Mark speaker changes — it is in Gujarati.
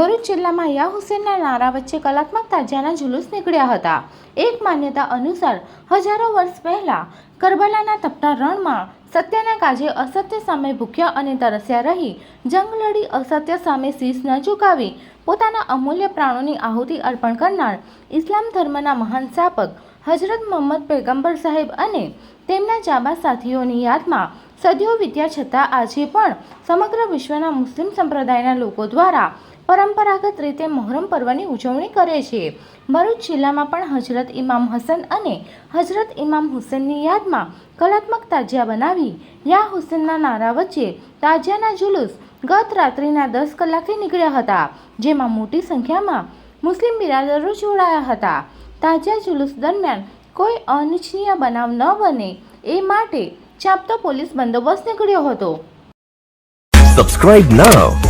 Speaker 1: ભરૂચ જિલ્લામાં યા હુસેનના નારા વચ્ચે કલાત્મક તાજિયાના જુલુસ નીકળ્યા હતા. એક માન્યતા અનુસાર, હજારો વર્ષ પહેલા કરબલાના તપતા રણમાં સત્યના કાજે અસત્ય સામે ભૂખ્યા અને તરસ્યા રહી જંગ લડી અસત્ય સામે શીશ ન ઝુકાવી, પોતાના અમૂલ્ય પ્રાણોની આહુતિ અર્પણ કરનાર ઇસ્લામ ધર્મના મહાન સ્થાપક હજરત મોહમ્મદ પૈગંબર સાહેબ અને તેમના જાબા સાથીઓની યાદમાં સદીઓ વિદ્યા છતાં આજે પણ સમગ્ર વિશ્વના મુસ્લિમ સંપ્રદાયના લોકો દ્વારા પરંપરાગત રીતે મહોરમ પર્વની ઉજવણી કરે છે. ભરૂચ જિલ્લામાં પણ હજરત ઇમામ હસન અને હજરત ઇમામ હુસેનની યાદમાં કલાત્મક તાજિયા બનાવી યા હુસેનના નારા વચ્ચે તાજિયાના જુલુસ ગત રાત્રિના દસ કલાકે નીકળ્યા હતા, જેમાં મોટી સંખ્યામાં મુસ્લિમ બિરાદરો જોડાયા હતા. તાજિયા જુલુસ દરમિયાન કોઈ અનિચ્છનીય બનાવ ન બને એ માટે ચાપતો પોલીસ બંદોબસ્ત નીકળ્યો હતો.
Speaker 2: Subscribe now